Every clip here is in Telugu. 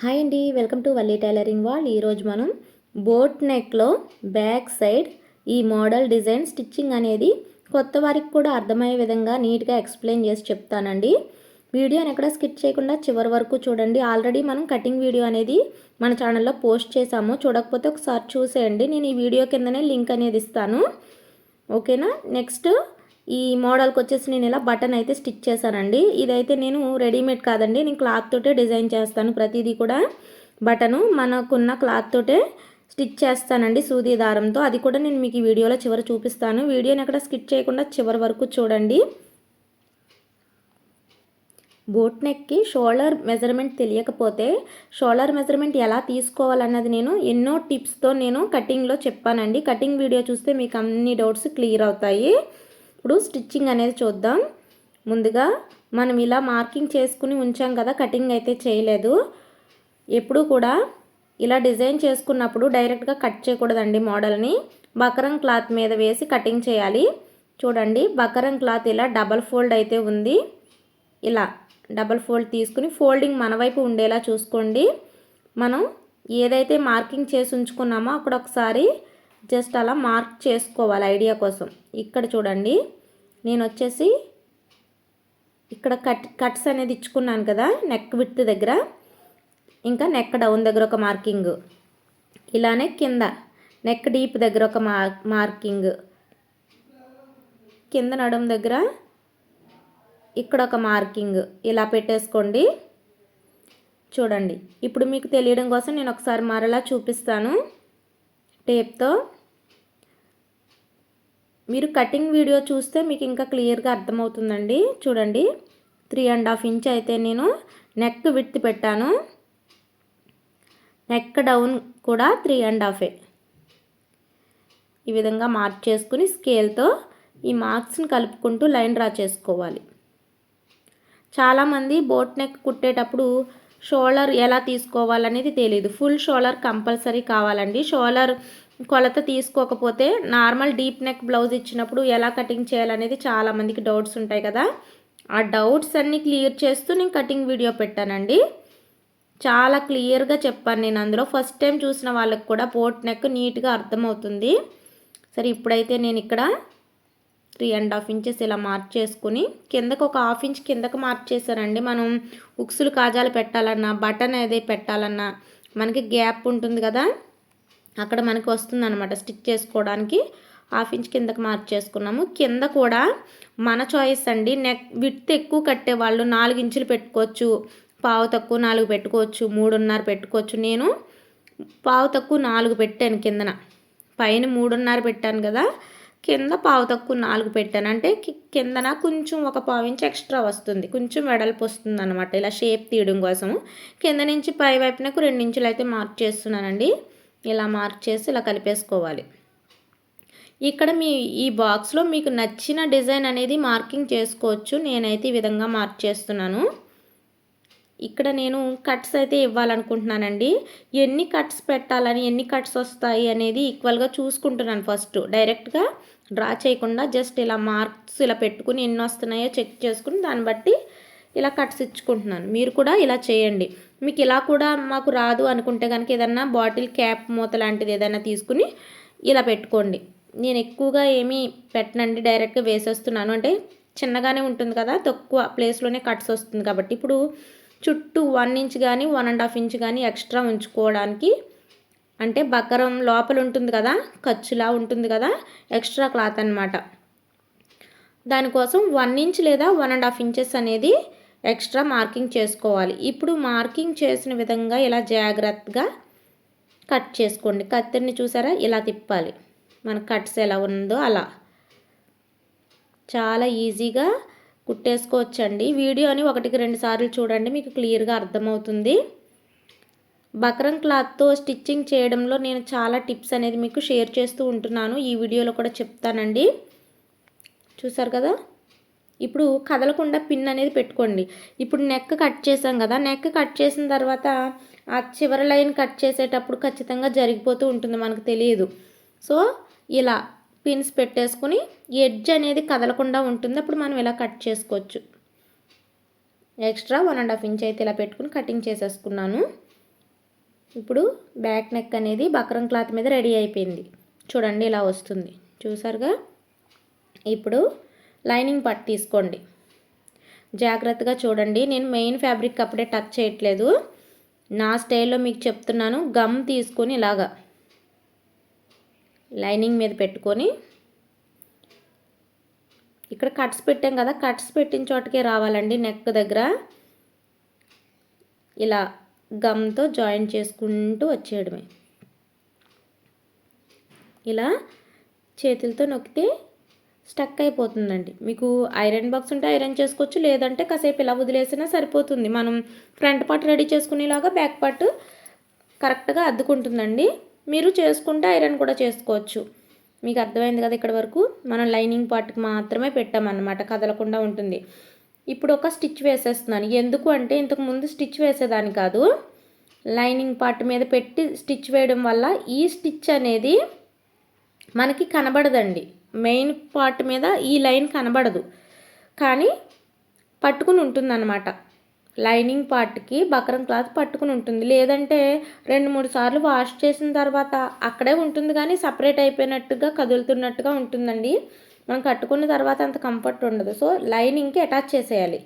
హాయ్ అండి welcome to Valli tailoring wall. ఈరోజు మనం బోట్ నెక్లో బ్యాక్ సైడ్ ఈ మోడల్ డిజైన్ స్టిచ్చింగ్ అనేది కొత్త వారికి కూడా అర్థమయ్యే విధంగా నీట్గా ఎక్స్ప్లెయిన్ చేసి చెప్తానండి. వీడియోని ఎక్కడ స్కిప్ చేయకుండా చివరి వరకు చూడండి. ఆల్రెడీ మనం కటింగ్ వీడియో అనేది మన ఛానల్లో పోస్ట్ చేసాము చూడకపోతే ఒకసారి చూసేయండి. నేను ఈ వీడియో కిందనే లింక్ అనేది ఇస్తాను. ఓకేనా నెక్స్ట్ ఈ మోడల్కి వచ్చేసి నేను ఇలా బటన్ అయితే స్టిచ్ చేశానండి. ఇదైతే నేను రెడీమేడ్ కాదండి. నేను క్లాత్ తోటే డిజైన్ చేస్తాను. ప్రతిదీ కూడా బటను మనకున్న క్లాత్ తోటే స్టిచ్ చేస్తానండి సూది దారంతో. అది కూడా నేను మీకు ఈ వీడియోలో చివరి చూపిస్తాను. వీడియోని అక్కడ స్కిప్ చేయకుండా చివరి వరకు చూడండి. బోట్ నెక్కి షోల్డర్ మెజర్మెంట్ తెలియకపోతే షోల్డర్ మెజర్మెంట్ ఎలా తీసుకోవాలన్నది నేను ఎన్నో టిప్స్తో నేను కటింగ్లో చెప్పానండి. కటింగ్ వీడియో చూస్తే మీకు అన్ని డౌట్స్ క్లియర్ అవుతాయి. ఇప్పుడు స్టిచ్చింగ్ అనేది చూద్దాం. ముందుగా మనం ఇలా మార్కింగ్ చేసుకుని ఉంచాం కదా కటింగ్ అయితే చేయలేదు. ఎప్పుడు కూడా ఇలా డిజైన్ చేసుకున్నప్పుడు డైరెక్ట్గా కట్ చేయకూడదండి మోడల్ని. బకరం క్లాత్ మీద వేసి కటింగ్ చేయాలి. చూడండి బకరం క్లాత్ ఇలా డబల్ ఫోల్డ్ అయితే ఉంది. ఇలా డబల్ ఫోల్డ్ తీసుకుని ఫోల్డింగ్ మన వైపు ఉండేలా చూసుకోండి. మనం ఏదైతే మార్కింగ్ చేసి ఉంచుకున్నామో అక్కడ ఒకసారి జస్ట్ అలా మార్క్ చేసుకోవాలి ఐడియా కోసం. ఇక్కడ చూడండి. నేను వచ్చేసి ఇక్కడ కట్ కట్స్ అనేది ఇచ్చుకున్నాను కదా నెక్ విత్ దగ్గర. ఇంకా నెక్ డౌన్ దగ్గర ఒక మార్కింగ్. ఇలానే కింద నెక్ డీప్ దగ్గర ఒక మార్కింగ్. కింద నడుం దగ్గర ఇక్కడ ఒక మార్కింగ్. ఇలా పెట్టేసుకోండి. చూడండి. ఇప్పుడు మీకు తెలియడం కోసం నేను ఒకసారి మరలా చూపిస్తాను టేప్తో. మీరు కటింగ్ వీడియో చూస్తే మీకు ఇంకా క్లియర్గా అర్థమవుతుందండి. చూడండి. త్రీ అండ్ హాఫ్ ఇంచ్ అయితే నేను నెక్ విత్ పెట్టాను. నెక్ డౌన్ కూడా త్రీ అండ్ హాఫే ఈ విధంగా మార్క్ చేసుకుని స్కేల్తో ఈ మార్క్స్ని కలుపుకుంటూ లైన్ డ్రా చేసుకోవాలి. చాలామంది బోట్ నెక్ కుట్టేటప్పుడు షోల్డర్ ఎలా తీసుకోవాలనేది తెలియదు ఫుల్ షోల్డర్ కంపల్సరీ కావాలండి. షోల్డర్ కొలత తీసుకోకపోతే నార్మల్ డీప్ నెక్ బ్లౌజ్ ఇచ్చినప్పుడు ఎలా కటింగ్ చేయాలనేది చాలామందికి డౌట్స్ ఉంటాయి కదా. ఆ డౌట్స్ అన్నీ క్లియర్ చేస్తూ నేను కటింగ్ వీడియో పెట్టానండి. చాలా క్లియర్గా చెప్పాను నేను అందులో. ఫస్ట్ టైం చూసిన వాళ్ళకి కూడా పోర్ట్ నెక్ నీట్గా అర్థమవుతుంది. సరే ఇప్పుడైతే నేను ఇక్కడ త్రీ అండ్ హాఫ్ ఇంచెస్ ఇలా మార్క్ చేసుకుని కిందకు ఒక హాఫ్ ఇంచ్ కిందకు మార్క్ చేశానండి. మనం ఉక్సులు కాజాలు పెట్టాలన్నా బటన్ ఏదే పెట్టాలన్నా మనకి గ్యాప్ ఉంటుంది కదా. అక్కడ మనకి వస్తుంది అనమాట స్టిచ్ చేసుకోవడానికి హాఫ్ ఇంచ్ కిందకి మార్క్ చేసుకున్నాము. కింద కూడా మన చాయిస్ అండి. నెక్ విత్ ఎక్కువ కట్టే వాళ్ళు నాలుగు ఇంచులు పెట్టుకోవచ్చు. పావు తక్కువ నాలుగు పెట్టుకోవచ్చు. మూడున్నర పెట్టుకోవచ్చు. నేను పావు తక్కువ నాలుగు పెట్టాను కిందన. పైన మూడున్నర పెట్టాను కదా. కింద పావు తక్కువ నాలుగు పెట్టాను. అంటే కిందన కొంచెం ఒక పావు ఇంచ్ ఎక్స్ట్రా వస్తుంది. కొంచెం వెడల్పు వస్తుంది అనమాట ఇలా షేప్ తీయడం కోసం కింద నుంచి పై వైపునకు రెండు ఇంచులు అయితే మార్క్ చేస్తున్నానండి. ఇలా మార్క్ చేసి ఇలా కలిపేసుకోవాలి. ఇక్కడ మీ ఈ బాక్స్లో మీకు నచ్చిన డిజైన్ అనేది మార్కింగ్ చేసుకోవచ్చు. నేనైతే ఈ విధంగా మార్క్ చేస్తున్నాను. ఇక్కడ నేను కట్స్ అయితే ఇవ్వాలనుకుంటున్నానండి. ఎన్ని కట్స్ పెట్టాలని ఎన్ని కట్స్ వస్తాయి అనేది ఈక్వల్గా చూసుకుంటున్నాను ఫస్ట్. డైరెక్ట్గా డ్రా చేయకుండా జస్ట్ ఇలా మార్క్స్ ఇలా పెట్టుకుని ఎన్ని వస్తున్నాయో చెక్ చేసుకుని దాన్ని బట్టి ఇలా కట్స్ ఇచ్చుకుంటున్నాను. మీరు కూడా ఇలా చేయండి. మీకు ఇలా కూడా మాకు రాదు అనుకుంటే కనుక ఏదన్నా బాటిల్ క్యాప్ మూత లాంటిది ఏదైనా తీసుకుని ఇలా పెట్టుకోండి. నేను ఎక్కువగా ఏమీ పెట్టనండి డైరెక్ట్గా వేసేస్తున్నాను. అంటే చిన్నగానే ఉంటుంది కదా తక్కువ ప్లేస్లోనే కట్స్ వస్తుంది కాబట్టి. ఇప్పుడు చుట్టూ వన్ ఇంచ్ కానీ వన్ అండ్ హాఫ్ ఇంచ్ కానీ ఎక్స్ట్రా ఉంచుకోవడానికి అంటే బకరం లోపల ఉంటుంది కదా ఖర్చులా ఉంటుంది కదా ఎక్స్ట్రా క్లాత్ అనమాట దానికోసం వన్ ఇంచ్ లేదా వన్ అండ్ హాఫ్ ఇంచెస్ అనేది ఎక్స్ట్రా మార్కింగ్ చేసుకోవాలి. ఇప్పుడు మార్కింగ్ చేసిన విధంగా ఇలా జాగ్రత్తగా కట్ చేసుకోండి. కత్తిరిని చూసారా? ఇలా తిప్పాలి. మన కట్స్ ఎలా ఉందో అలా. చాలా ఈజీగా కుట్టేసుకోవచ్చండి. వీడియోని ఒకటికి రెండు సార్లు చూడండి మీకు క్లియర్గా అర్థమవుతుంది. బక్రం క్లాత్తో స్టిచ్చింగ్ చేయడంలో నేను చాలా టిప్స్ అనేది మీకు షేర్ చేస్తూ ఉంటున్నాను. ఈ వీడియోలో కూడా చెప్తానండి. చూసారు కదా? ఇప్పుడు కదలకుండా పిన్ అనేది పెట్టుకోండి. ఇప్పుడు నెక్ కట్ చేసాం కదా నెక్ కట్ చేసిన తర్వాత ఆ చివరి లైన్ కట్ చేసేటప్పుడు ఖచ్చితంగా జరిగిపోతూ ఉంటుంది మనకు తెలియదు. సో ఇలా పిన్స్ పెట్టేసుకుని ఎడ్జ్ అనేది కదలకుండా ఉంటుంది. అప్పుడు మనం ఇలా కట్ చేసుకోవచ్చు. Extra one and half inch అయితే ఇలా పెట్టుకుని కటింగ్ చేసేసుకున్నాను. ఇప్పుడు బ్యాక్ నెక్ అనేది బక్రం క్లాత్ మీద రెడీ అయిపోయింది. చూడండి ఇలా వస్తుంది. చూసారుగా? ఇప్పుడు లైనింగ్ పట్టు తీసుకోండి. జాగ్రత్తగా చూడండి. నేను మెయిన్ ఫ్యాబ్రిక్ అప్పుడే టచ్ చేయట్లేదు. నా స్టైల్లో మీకు చెప్తున్నాను. గమ్ తీసుకొని ఇలాగా లైనింగ్ మీద పెట్టుకొని ఇక్కడ కట్స్ పెట్టాం కదా కట్స్ పెట్టిన చోటకే రావాలండి నెక్ దగ్గర. ఇలా గమ్తో జాయిన్ చేసుకుంటూ వచ్చేయడమే. ఇలా చేతులతో నొక్కితే స్టక్ అయిపోతుందండి. మీకు ఐరన్ బాక్స్ ఉంటే ఐరన్ చేసుకోవచ్చు లేదంటే కాసేపు ఇలా వదిలేసినా సరిపోతుంది. మనం ఫ్రంట్ పార్ట్ రెడీ చేసుకునేలాగా బ్యాక్ పార్ట్ కరెక్ట్గా అద్దుకుంటుందండి. మీరు చేసుకుంటే ఐరన్ కూడా చేసుకోవచ్చు. మీకు అర్థమైంది కదా ఇక్కడ వరకు? మనం లైనింగ్ పార్ట్కి మాత్రమే పెట్టామన్నమాట కదలకుండా ఉంటుంది. ఇప్పుడు ఒక స్టిచ్ వేసేస్తున్నాను. ఎందుకు అంటే ఇంతకు ముందు స్టిచ్ వేసేదాన్ని కాదు. లైనింగ్ పార్ట్ మీద పెట్టి స్టిచ్ వేయడం వల్ల ఈ స్టిచ్ అనేది మనకి కనబడదండి. మెయిన్ పార్ట్ మీద ఈ లైన్ కనబడదు. కానీ పట్టుకుని ఉంటుందన్నమాట. లైనింగ్ పార్ట్కి బక్రం క్లాత్ పట్టుకుని ఉంటుంది. లేదంటే రెండు మూడు సార్లు వాష్ చేసిన తర్వాత అక్కడే ఉంటుంది కానీ సపరేట్ అయిపోయినట్టుగా కదులుతున్నట్టుగా ఉంటుందండి. మనం కట్టుకున్న తర్వాత అంత కంఫర్ట్ ఉండదు. సో లైనింగ్కి అటాచ్ చేసేయాలి.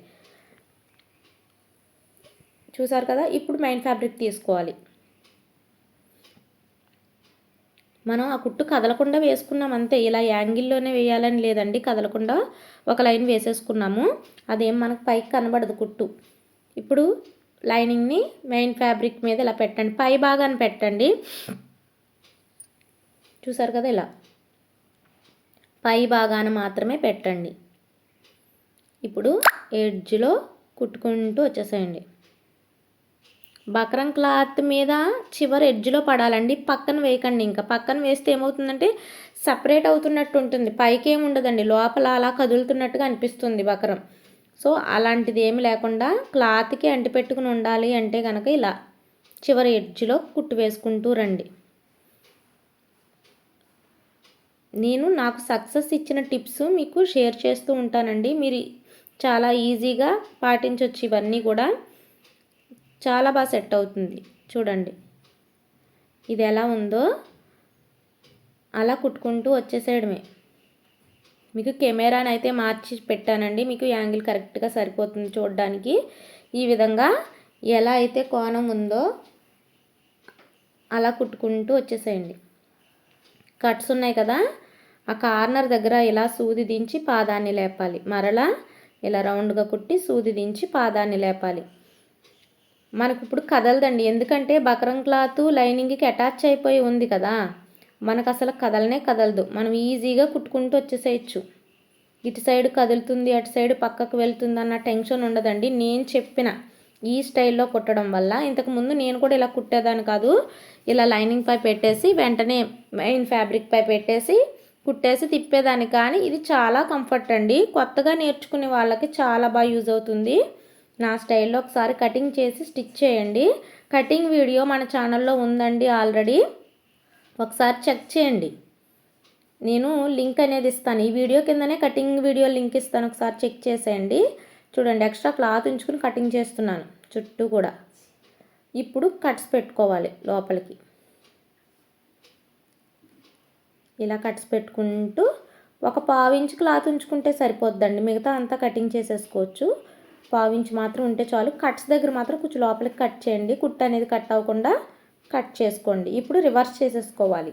చూసారు కదా? ఇప్పుడు మెయిన్ ఫ్యాబ్రిక్ తీసుకోవాలి. మనం ఆ కుట్టు కదలకుండా వేసుకున్నాం అంతే. ఇలా యాంగిల్లోనే వేయాలని లేదండి. కదలకుండా ఒక లైన్ వేసేసుకున్నాము. అదేం మనకు పైకి కనబడదు కుట్టు. ఇప్పుడు లైనింగ్ని మెయిన్ ఫ్యాబ్రిక్ మీద ఇలా పెట్టండి. పై భాగాన్ని పెట్టండి. చూసారు కదా ఇలా. పై భాగాన మాత్రమే పెట్టండి. ఇప్పుడు ఎడ్జ్లో కుట్టుకుంటూ వచ్చేసేయండి. బక్రం క్లాత్ మీద చివరి ఎడ్జ్లో పడాలండి. పక్కన వేయకండి ఇంకా. పక్కన వేస్తే ఏమవుతుందంటే సపరేట్ అవుతున్నట్టు ఉంటుంది. పైకి ఏమి ఉండదండి. లోపల అలా కదులుతున్నట్టుగా అనిపిస్తుంది బక్రం. సో అలాంటిది ఏమి లేకుండా క్లాత్కి అంటిపెట్టుకుని ఉండాలి అంటే కనుక ఇలా చివరి ఎడ్జ్లో కుట్టు వేసుకుంటూ రండి. నేను నాకు సక్సెస్ ఇచ్చిన టిప్స్ మీకు షేర్ చేస్తూ ఉంటానండి. మీరు చాలా ఈజీగా పాటించవచ్చు ఇవన్నీ కూడా. చాలా బాగా సెట్ అవుతుంది. చూడండి. ఇది ఎలా ఉందో అలా కుట్టుకుంటూ వచ్చేసేయడమే మీకు కెమెరాని అయితే మార్చి పెట్టానండి. మీకు యాంగిల్ కరెక్ట్గా సరిపోతుంది చూడడానికి. ఈ విధంగా ఎలా అయితే కోణం ఉందో అలా కుట్టుకుంటూ వచ్చేసేయండి. కట్స్ ఉన్నాయి కదా. ఆ కార్నర్ దగ్గర ఇలా సూది దించి పాదాన్ని లేపాలి. మరలా ఇలా రౌండ్గా కుట్టి సూది దించి పాదాన్ని లేపాలి. మనకు ఇప్పుడు కదలదండి. ఎందుకంటే బకరం క్లాత్ లైనింగ్కి అటాచ్ అయిపోయి ఉంది కదా. మనకు అసలు కదలనే కదలదు. మనం ఈజీగా కుట్టుకుంటూ వచ్చేసేయచ్చు. ఇటు సైడ్ కదులుతుంది అటు సైడ్ పక్కకు వెళ్తుంది అన్న టెన్షన్ ఉండదండి. నేను చెప్పిన ఈ స్టైల్లో కుట్టడం వల్ల ఇంతకుముందు నేను కూడా ఇలా కుట్టేదాన్ని కాదు. ఇలా లైనింగ్ పై పెట్టేసి వెంటనే మెయిన్ ఫ్యాబ్రిక్ పై పెట్టేసి కుట్టేసి తిప్పేదాన్ని. కానీ ఇది చాలా కంఫర్ట్ అండి. కొత్తగా నేర్చుకునే వాళ్ళకి చాలా బాగా యూజ్ అవుతుంది. నా స్టైల్లో ఒకసారి కటింగ్ చేసి స్టిచ్ చేయండి. కటింగ్ వీడియో మన ఛానల్లో ఉందండి ఆల్రెడీ. ఒకసారి చెక్ చేయండి. నేను లింక్ అనేది ఇస్తాను. ఈ వీడియో కిందనే కటింగ్ వీడియో లింక్ ఇస్తాను. ఒకసారి చెక్ చేసేయండి. చూడండి ఎక్స్ట్రా క్లాత్ ఉంచుకుని కటింగ్ చేస్తున్నాను. చుట్టూ కూడా. ఇప్పుడు కట్స్ పెట్టుకోవాలి లోపలికి. ఇలా కట్స్ పెట్టుకుంటూ ఒక పావించి క్లాత్ ఉంచుకుంటే సరిపోద్దండి. మిగతా అంతా కటింగ్ చేసేసుకోవచ్చు. పావించి మాత్రం ఉంటే చాలు. కట్స్ దగ్గర మాత్రం కొంచెం లోపలికి కట్ చేయండి. కుట్ట అనేది కట్ అవ్వకుండా కట్ చేసుకోండి. ఇప్పుడు రివర్స్ చేసేసుకోవాలి.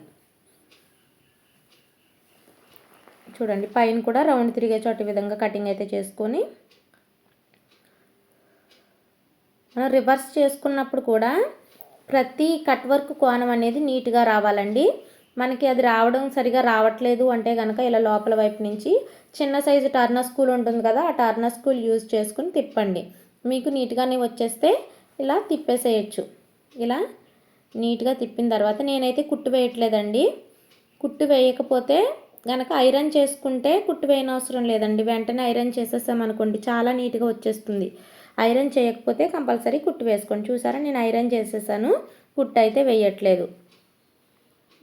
చూడండి పైన కూడా రౌండ్ తిరిగే చోట విధంగా కటింగ్ అయితే చేసుకొని మనం రివర్స్ చేసుకున్నప్పుడు కూడా ప్రతి కట్ వర్క్ కోణం అనేది నీట్గా రావాలండి. మనకి అది రావడం సరిగా రావట్లేదు అంటే కనుక ఇలా లోపల వైపు నుంచి చిన్న సైజు టర్నర్ స్కూల్ ఉంటుంది కదా ఆ టర్నర్ స్కూల్ యూజ్ చేసుకుని తిప్పండి. మీకు నీట్గానే వచ్చేస్తే ఇలా తిప్పేసేయచ్చు. ఇలా నీట్గా తిప్పిన తర్వాత నేనైతే కుట్టు వేయట్లేదండి. కుట్టు వేయకపోతే కనుక ఐరన్ చేసుకుంటే కుట్టు వేయనవసరం అవసరం లేదండి. వెంటనే ఐరన్ చేసేసామనుకోండి చాలా నీట్గా వచ్చేస్తుంది. ఐరన్ చేయకపోతే కంపల్సరీ కుట్టు వేసుకోండి. చూసారా? నేను ఐరన్ చేసేసాను కుట్టు అయితే వేయట్లేదు.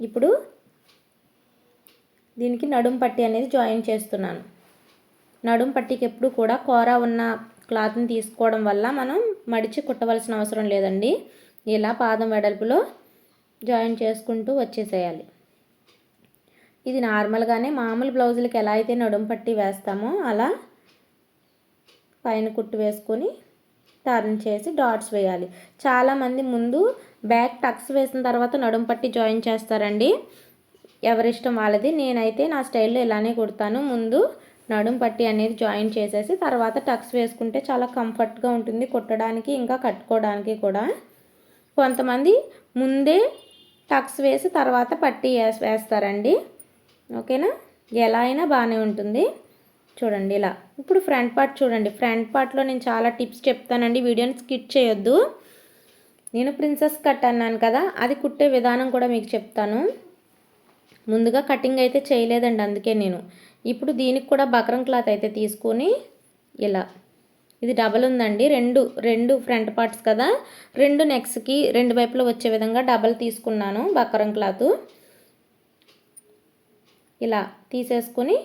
ఇప్పుడు దీనికి నడుం పట్టి అనేది జాయిన్ చేస్తున్నాను. నడుం పట్టికి ఎప్పుడు కూడా కూర ఉన్న క్లాత్ని తీసుకోవడం వల్ల మనం మడిచి కుట్టవలసిన అవసరం లేదండి. ఇలా పాదం వెడల్పులో జాయిన్ చేసుకుంటూ వచ్చేసేయాలి. ఇది నార్మల్గానే మామూలు బ్లౌజులకి ఎలా అయితే నడుం పట్టి వేస్తామో అలా పైన కుట్టు వేసుకొని టర్న్ చేసి డాట్స్ వేయాలి. చాలామంది ముందు బ్యాక్ టక్స్ వేసిన తర్వాత నడుము పట్టి జాయిన్ చేస్తారండి. ఎవరిష్టం వాళ్ళది. నేనైతే నా స్టైల్లో ఇలానే కుడతాను. ముందు నడుం పట్టి అనేది జాయిన్ చేసేసి తర్వాత టక్స్ వేసుకుంటే చాలా కంఫర్ట్గా ఉంటుంది. కుట్టడానికి ఇంకా కట్టుకోవడానికి కూడా. కొంతమంది ముందే టక్స్ వేసి తర్వాత పట్టి వేస్తారండి. ఓకేనా? ఎలా అయినా బాగానే ఉంటుంది. చూడండి ఇలా. ఇప్పుడు ఫ్రంట్ పార్ట్ చూడండి. ఫ్రంట్ పార్ట్లో నేను చాలా టిప్స్ చెప్తానండి. వీడియోని స్కిట్ చేయొద్దు. నేను ప్రిన్సెస్ కట్ అన్నాను కదా అది కుట్టే విధానం కూడా మీకు చెప్తాను. ముందుగా కటింగ్ అయితే చేయలేదండి అందుకే నేను. ఇప్పుడు దీనికి కూడా బక్రం క్లాత్ అయితే తీసుకొని ఇలా. ఇది డబల్ ఉందండి రెండు రెండు ఫ్రంట్ పార్ట్స్ కదా. రెండు నెక్స్కి రెండు వైపులో వచ్చే విధంగా డబల్ తీసుకున్నాను బక్రం క్లాత్. ఇలా తీసేసుకొని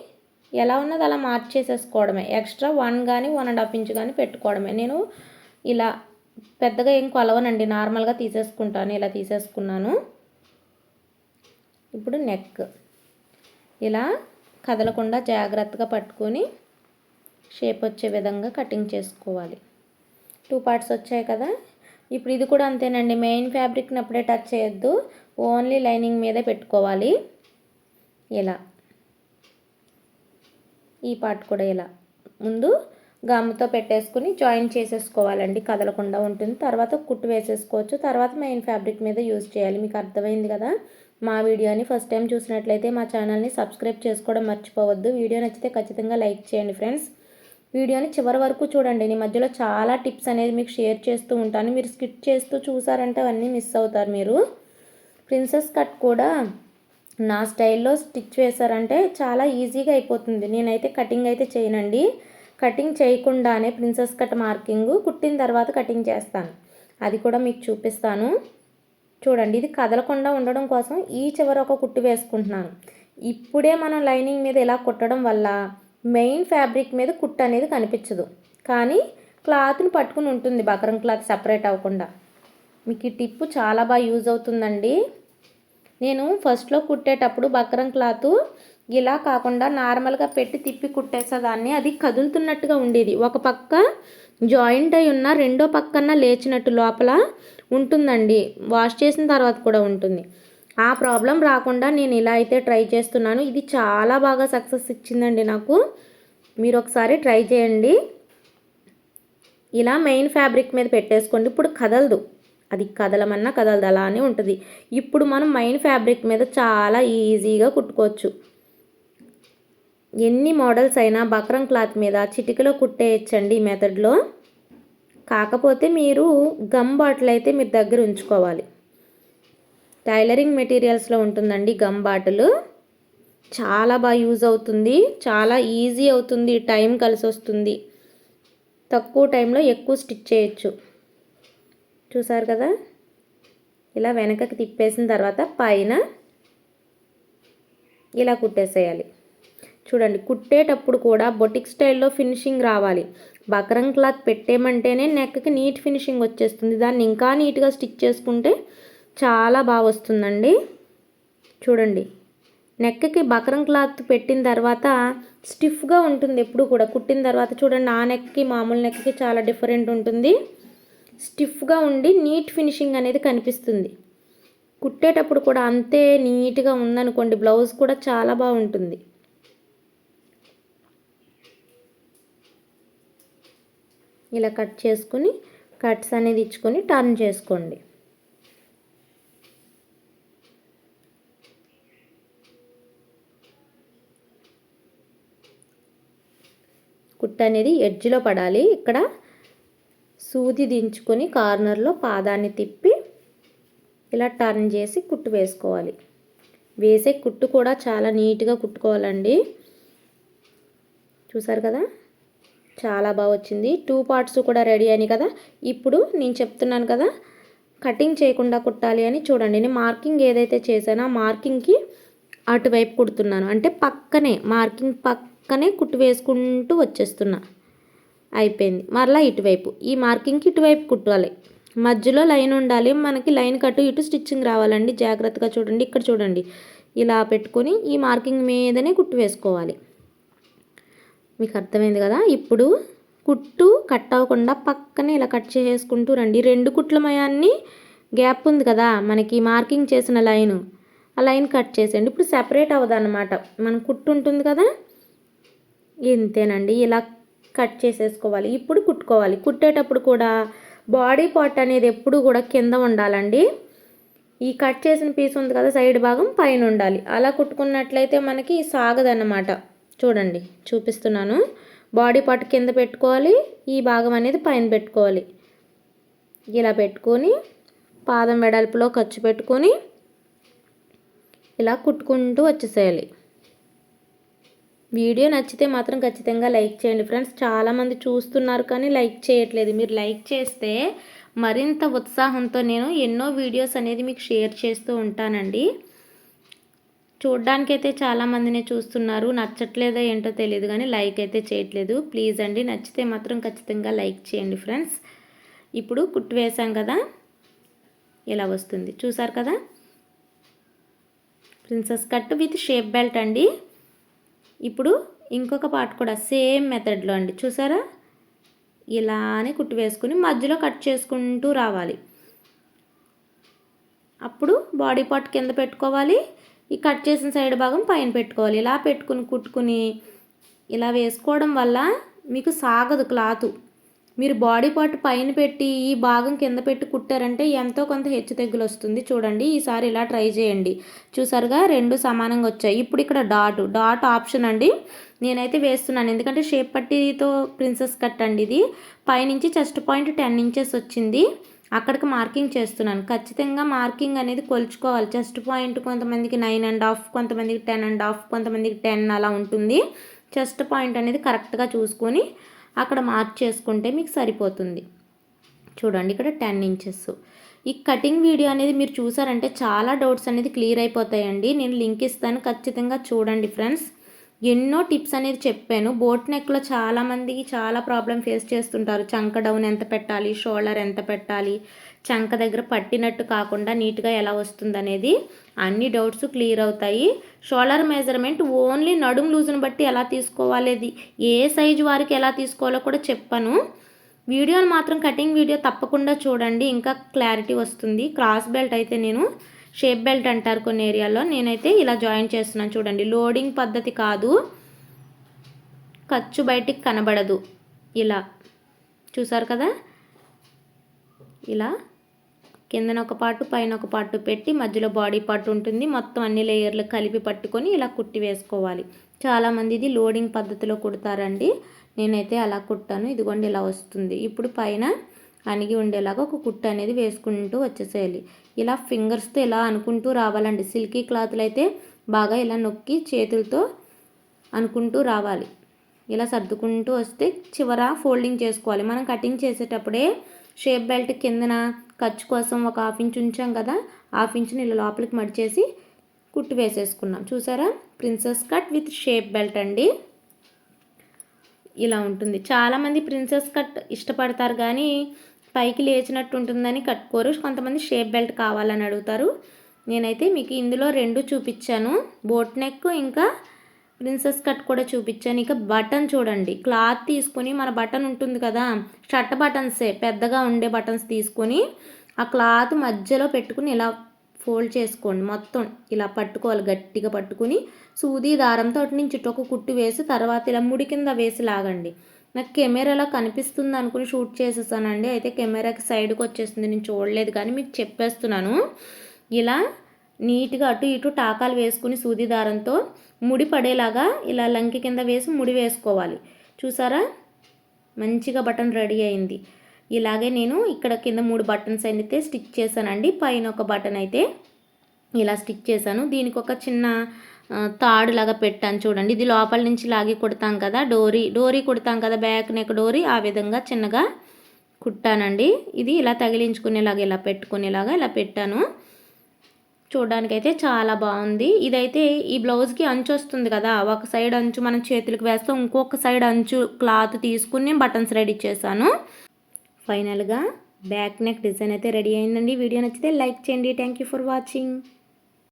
ఎలా ఉన్నది అలా మార్చేసేసుకోవడమే. ఎక్స్ట్రా వన్ కానీ వన్ అండ్ హాఫ్ ఇంచ్ కానీ పెట్టుకోవడమే. నేను ఇలా పెద్దగా ఏం కొలవనండి. నార్మల్గా తీసేసుకుంటాను. ఇలా తీసేసుకున్నాను. ఇప్పుడు నెక్. ఇలా కదలకుండా జాగ్రత్తగా పట్టుకొని షేప్ వచ్చే విధంగా కటింగ్ చేసుకోవాలి. టూ పార్ట్స్ వచ్చాయి కదా. ఇప్పుడు ఇది కూడా అంతేనండి. మెయిన్ ఫ్యాబ్రిక్ని అప్పుడే టచ్ చేయొద్దు. ఓన్లీ లైనింగ్ మీదే పెట్టుకోవాలి. ఇలా. ఈ పార్ట్ కూడా ఇలా. ముందు గమ్తో పెట్టేసుకుని జాయిన్ చేసేసుకోవాలండి. కదలకుండా ఉంటుంది. తర్వాత కుట్టు వేసేసుకోవచ్చు. తర్వాత మెయిన్ ఫ్యాబ్రిక్ మీద యూజ్ చేయాలి. మీకు అర్థమైంది కదా? మా వీడియోని ఫస్ట్ టైం చూసినట్లయితే మా ఛానల్ని సబ్స్క్రైబ్ చేసుకోవడం మర్చిపోవద్దు. వీడియో నచ్చితే ఖచ్చితంగా లైక్ చేయండి ఫ్రెండ్స్. వీడియోని చివరి వరకు చూడండి. నేను మధ్యలో చాలా టిప్స్ అనేది మీకు షేర్ చేస్తూ ఉంటాను. మీరు స్కిప్ చేస్తూ చూసారంటే అవన్నీ మిస్ అవుతారు మీరు. ప్రిన్సెస్ కట్ కూడా నా స్టైల్లో స్టిచ్ వేశారంటే చాలా ఈజీగా అయిపోతుంది. నేనైతే కటింగ్ అయితే చేయనండి. కటింగ్ చేయకుండానే ప్రిన్సెస్ కట్ మార్కింగ్ కుట్టిన తర్వాత కటింగ్ చేస్తాను. అది కూడా మీకు చూపిస్తాను. చూడండి ఇది కదలకుండా ఉండడం కోసం ఈ చివర ఒక కుట్టు వేసుకుంటున్నాను. ఇప్పుడే మనం లైనింగ్ మీద ఇలా కుట్టడం వల్ల మెయిన్ ఫ్యాబ్రిక్ మీద కుట్టు అనేది కనిపించదు. కానీ క్లాత్ని పట్టుకుని ఉంటుంది బకరం క్లాత్ సపరేట్ అవ్వకుండా. మీకు ఈ టిప్పు చాలా బాగా యూజ్ అవుతుందండి. నేను ఫస్ట్లో కుట్టేటప్పుడు బక్రం క్లాత్ ఇలా కాకుండా నార్మల్గా పెట్టి తిప్పి కుట్టేసేదాన్ని. అది కదులుతున్నట్టుగా ఉండేది. ఒక పక్క జాయింట్ అయి ఉన్న రెండో పక్కన లేచినట్టు లోపల ఉంటుందండి. వాష్ చేసిన తర్వాత కూడా ఉంటుంది. ఆ ప్రాబ్లం రాకుండా నేను ఇలా అయితే ట్రై చేస్తున్నాను. ఇది చాలా బాగా సక్సెస్ ఇచ్చిందండి నాకు. మీరు ఒకసారి ట్రై చేయండి. ఇలా మెయిన్ ఫ్యాబ్రిక్ మీద పెట్టేసుకోండి. ఇప్పుడు కదలదు. అది కదలమన్నా కదలదు. అలానే ఉంటుంది. ఇప్పుడు మనం మెయిన్ ఫ్యాబ్రిక్ మీద చాలా ఈజీగా కుట్టుకోవచ్చు. ఎన్ని మోడల్స్ అయినా బక్రం క్లాత్ మీద చిటికలో కుట్టేయచ్చండి ఈ మెథడ్లో. కాకపోతే మీరు గమ్ బాటిల్ అయితే మీరు దగ్గర ఉంచుకోవాలి. టైలరింగ్ మెటీరియల్స్లో ఉంటుందండి గమ్ బాటిల్. చాలా బాగా యూజ్ అవుతుంది. చాలా ఈజీ అవుతుంది. టైం కలిసి వస్తుంది. తక్కువ టైంలో ఎక్కువ స్టిచ్ చేయొచ్చు. చూసారు కదా? ఇలా వెనకకి తిప్పేసిన తర్వాత పైన ఇలా కుట్టేసేయాలి. చూడండి కుట్టేటప్పుడు కూడా బొటిక్ స్టైల్లో ఫినిషింగ్ రావాలి. బక్రం క్లాత్ పెట్టేమంటేనే నెక్కి నీట్ ఫినిషింగ్ వచ్చేస్తుంది. దాన్ని ఇంకా నీట్గా స్టిచ్ చేసుకుంటే చాలా బాగా వస్తుందండి. చూడండి నెక్కి బక్రం క్లాత్ పెట్టిన తర్వాత స్టిఫ్గా ఉంటుంది ఎప్పుడు కూడా. కుట్టిన తర్వాత చూడండి ఆ నెక్కి మామూలు నెక్కి చాలా డిఫరెంట్ ఉంటుంది. స్టిఫ్గా ఉండి నీట్ ఫినిషింగ్ అనేది కనిపిస్తుంది. కుట్టేటప్పుడు కూడా అంతే నీట్గా ఉందనుకోండి బ్లౌజ్ కూడా చాలా బాగుంటుంది. ఇలా కట్ చేసుకుని కట్స్ అనేది ఇచ్చుకొని టర్న్ చేసుకోండి. కుట్ట అనేది ఎడ్జ్లో పడాలి. ఇక్కడ సూది దించుకొని కార్నర్లో పాదాన్ని తిప్పి ఇలా టర్న్ చేసి కుట్టు వేసుకోవాలి. వేసే కుట్టు కూడా చాలా నీట్గా కుట్టుకోవాలండి. చూసారు కదా? చాలా బాగా వచ్చింది. టూ పార్ట్స్ కూడా రెడీ అయినాయి కదా. ఇప్పుడు నేను చెప్తున్నాను కదా కటింగ్ చేయకుండా కుట్టాలి అని చూడండి. నేను మార్కింగ్ ఏదైతే చేశానో ఆ మార్కింగ్కి అటువైపు కుడుతున్నాను. అంటే పక్కనే మార్కింగ్ పక్కనే కుట్టు వేసుకుంటూ వచ్చేస్తున్నా. అయిపోయింది. మరలా ఇటువైపు. ఈ మార్కింగ్కి ఇటువైపు కుట్టాలి. మధ్యలో లైన్ ఉండాలి. మనకి లైన్ కట్టు ఇటు స్టిచ్చింగ్ రావాలండి. జాగ్రత్తగా చూడండి. ఇక్కడ చూడండి. ఇలా పెట్టుకొని ఈ మార్కింగ్ మీదనే కుట్టు వేసుకోవాలి. మీకు అర్థమైంది కదా? ఇప్పుడు కుట్టు కట్ అవ్వకుండా పక్కనే ఇలా కట్ చేసుకుంటూ రండి. రెండు కుట్ల మయాన్ని గ్యాప్ ఉంది కదా? మనకి మార్కింగ్ చేసిన లైను. ఆ లైన్ కట్ చేసేయండి. ఇప్పుడు సెపరేట్ అవ్వదన్నమాట. మన కుట్టు ఉంటుంది కదా? ఇంతేనండి. ఇలా కట్ చేసేసుకోవాలి. ఇప్పుడు కుట్టుకోవాలి. కుట్టేటప్పుడు కూడా బాడీ పార్ట్ అనేది ఎప్పుడు కూడా కింద ఉండాలండి. ఈ కట్ చేసిన పీస్ ఉంది కదా? సైడ్ భాగం పైన ఉండాలి. అలా కుట్టుకున్నట్లయితే మనకి సాగదన్నమాట. చూడండి చూపిస్తున్నాను. బాడీ పార్ట్ కింద పెట్టుకోవాలి ఈ భాగం అనేది పైన పెట్టుకోవాలి. ఇలా పెట్టుకొని పాదం వెడల్పులో ఖర్చు పెట్టుకొని ఇలా కుట్టుకుంటూ వచ్చేసేయాలి. వీడియో నచ్చితే మాత్రం ఖచ్చితంగా లైక్ చేయండి ఫ్రెండ్స్. చాలామంది చూస్తున్నారు కానీ లైక్ చేయట్లేదు. మీరు లైక్ చేస్తే మరింత ఉత్సాహంతో నేను ఎన్నో వీడియోస్ అనేది మీకు షేర్ చేస్తూ ఉంటానండి. చూడ్డానికైతే చాలామందినే చూస్తున్నారు. నచ్చట్లేదో ఏంటో తెలియదు కానీ లైక్ అయితే చేయట్లేదు. ప్లీజ్ అండి నచ్చితే మాత్రం ఖచ్చితంగా లైక్ చేయండి ఫ్రెండ్స్. ఇప్పుడు కుట్టు వేసాం కదా ఇలా వస్తుంది. చూసారు కదా? Princess cut with shape belt అండి. ఇప్పుడు ఇంకొక పార్ట్ కూడా సేమ్ మెథడ్లో అండి. చూసారా? ఇలానే కుట్టు వేసుకుని మధ్యలో కట్ చేసుకుంటూ రావాలి. అప్పుడు బాడీ పార్ట్ కింద పెట్టుకోవాలి. ఈ కట్ చేసిన సైడ్ భాగం పైన పెట్టుకోవాలి. ఇలా పెట్టుకుని కుట్టుకుని ఇలా వేసుకోవడం వల్ల మీకు సాగదు క్లాతు. మీరు బాడీ పార్ట్ పైన పెట్టి ఈ భాగం కింద పెట్టి కుట్టారంటే ఎంతో కొంత హెచ్చు తెగ్గులు వస్తుంది. చూడండి ఈసారి ఇలా ట్రై చేయండి. చూసారుగా రెండు సమానంగా వచ్చాయి. ఇప్పుడు ఇక్కడ డాట్ డాట్ ఆప్షన్ అండి. నేనైతే వేస్తున్నాను. ఎందుకంటే షేప్ పట్టితో ప్రిన్సెస్ కట్ అండి ఇది. పైనుంచి చెస్ట్ పాయింట్ టెన్ ఇంచెస్ వచ్చింది. అక్కడికి మార్కింగ్ చేస్తున్నాను. ఖచ్చితంగా మార్కింగ్ అనేది కొలుచుకోవాలి. చెస్ట్ పాయింట్ కొంతమందికి నైన్ అండ్ హాఫ్ కొంతమందికి టెన్ అండ్ హాఫ్ కొంతమందికి టెన్ అలా ఉంటుంది. చెస్ట్ పాయింట్ అనేది కరెక్ట్గా చూసుకొని అక్కడ మార్క్ చేసుకుంటే మీకు సరిపోతుంది. చూడండి ఇక్కడ టెన్ ఇంచెస్. ఈ కటింగ్ వీడియో అనేది మీరు చూసారంటే చాలా డౌట్స్ అనేది క్లియర్ అయిపోతాయండి. నేను లింక్ ఇస్తాను. ఖచ్చితంగా చూడండి ఫ్రెండ్స్. ఎన్నో టిప్స్ అనేది చెప్పాను. బోట్ నెక్లో చాలామందికి చాలా ప్రాబ్లం ఫేస్ చేస్తుంటారు. చంక డౌన్ ఎంత పెట్టాలి? షోల్డర్ ఎంత పెట్టాలి? చంక దగ్గర పట్టినట్టు కాకుండా నీట్గా ఎలా వస్తుంది అనేది అన్ని డౌట్స్ క్లియర్ అవుతాయి. షోల్డర్ మెజర్మెంట్ ఓన్లీ నడుం లూజ్ని బట్టి ఎలా తీసుకోవాలి ఏ సైజు వారికి ఎలా తీసుకోవాలో కూడా చెప్పాను. వీడియోని మాత్రం కటింగ్ వీడియో తప్పకుండా చూడండి. ఇంకా క్లారిటీ వస్తుంది. క్రాస్ బెల్ట్ అయితే నేను షేప్ బెల్ట్ అంటారు కొన్ని ఏరియాలో. నేనైతే ఇలా జాయిన్ చేస్తున్నాను. చూడండి లోడింగ్ పద్ధతి కాదు. ఖర్చు బయటికి కనబడదు. ఇలా. చూసారు కదా? ఇలా. కిందన ఒక పాటు పైన ఒక పాటు పెట్టి మధ్యలో బాడీ పార్ట్ ఉంటుంది. మొత్తం అన్ని లేయర్లు కలిపి పట్టుకొని ఇలా కుట్టి వేసుకోవాలి. చాలామంది ఇది లోడింగ్ పద్ధతిలో కుడతారండి. నేనైతే అలా కుట్టాను. ఇదిగోండి ఇలా వస్తుంది. ఇప్పుడు పైన అణిగి ఉండేలాగా ఒక కుట్టు అనేది వేసుకుంటూ వచ్చేసేయాలి. ఇలా ఫింగర్స్తో ఇలా అనుకుంటూ రావాలండి. సిల్కీ క్లాత్లు అయితే బాగా ఇలా నొక్కి చేతులతో అనుకుంటూ రావాలి. ఇలా సర్దుకుంటూ వస్తే చివర ఫోల్డింగ్ చేసుకోవాలి. మనం కటింగ్ చేసేటప్పుడే షేప్ బెల్ట్ కిందన ఖర్చు కోసం ఒక హాఫ్ ఇంచ్ ఉంచాం కదా హాఫ్ ఇంచ్ని ఇలా లోపలికి మడిచేసి కుట్టు వేసేసుకున్నాం. చూసారా? Princess cut with shape belt అండి. ఇలా ఉంటుంది. చాలామంది ప్రిన్సెస్ కట్ ఇష్టపడతారు కానీ పైకి లేచినట్టు ఉంటుందని కట్టుకోరు కొంతమంది షేప్ బెల్ట్ కావాలని అడుగుతారు. నేనైతే మీకు ఇందులో రెండు చూపించాను. బోట్ నెక్ ఇంకా ప్రిన్సెస్ కట్ కూడా చూపించాను. ఇక బటన్ చూడండి. క్లాత్ తీసుకొని మన బటన్ ఉంటుంది కదా షర్ట్ బటన్సే పెద్దగా ఉండే బటన్స్ తీసుకొని ఆ క్లాత్ మధ్యలో పెట్టుకుని ఇలా ఫోల్డ్ చేసుకోండి. మొత్తం ఇలా పట్టుకోవాలి గట్టిగా పట్టుకుని. సూది దారంతో అటు నుంచి ఒక కుట్టు వేసి తర్వాత ఇలా ముడి కింద వేసి లాగండి. నాకు కెమెరాలో కనిపిస్తుంది అనుకుని షూట్ చేసేసానండి. అయితే కెమెరాకి సైడ్కి వచ్చేసింది. నేను చూడలేదు కానీ మీకు చెప్పేస్తున్నాను. ఇలా నీట్గా అటు ఇటు టాకాలు వేసుకుని సూది దారంతో ముడి పడేలాగా ఇలా లంకి కింద వేసి ముడి వేసుకోవాలి. చూసారా? మంచిగా బటన్ రెడీ అయింది. ఇలాగే నేను ఇక్కడ కింద మూడు బటన్స్ అయితే స్టిచ్ చేశానండి. పైన ఒక బటన్ అయితే ఇలా స్టిచ్ చేశాను. దీనికి ఒక చిన్న తాడు లాగా పెట్టాను చూడండి. ఇది లోపల నుంచి లాగి కుడతాం కదా డోరీ డోరీ కుడతాం కదా బ్యాక్ నెక్ డోరీ ఆ విధంగా చిన్నగా కుట్టానండి. ఇది ఇలా తగిలించుకునేలాగా ఇలా పెట్టుకునేలాగా ఇలా పెట్టాను. చూడడానికైతే చాలా బాగుంది. ఇదైతే ఈ బ్లౌజ్కి అంచు వస్తుంది కదా ఒక సైడ్ అంచు మనం చేతులకు వేస్తాం ఇంకొక సైడ్ అంచు క్లాత్ తీసుకుని బటన్స్ రెడీ చేశాను. ఫైనల్గా బ్యాక్ నెక్ డిజైన్ అయితే రెడీ అయిందండి. వీడియో నచ్చితే లైక్ చేయండి. Thank you for watching.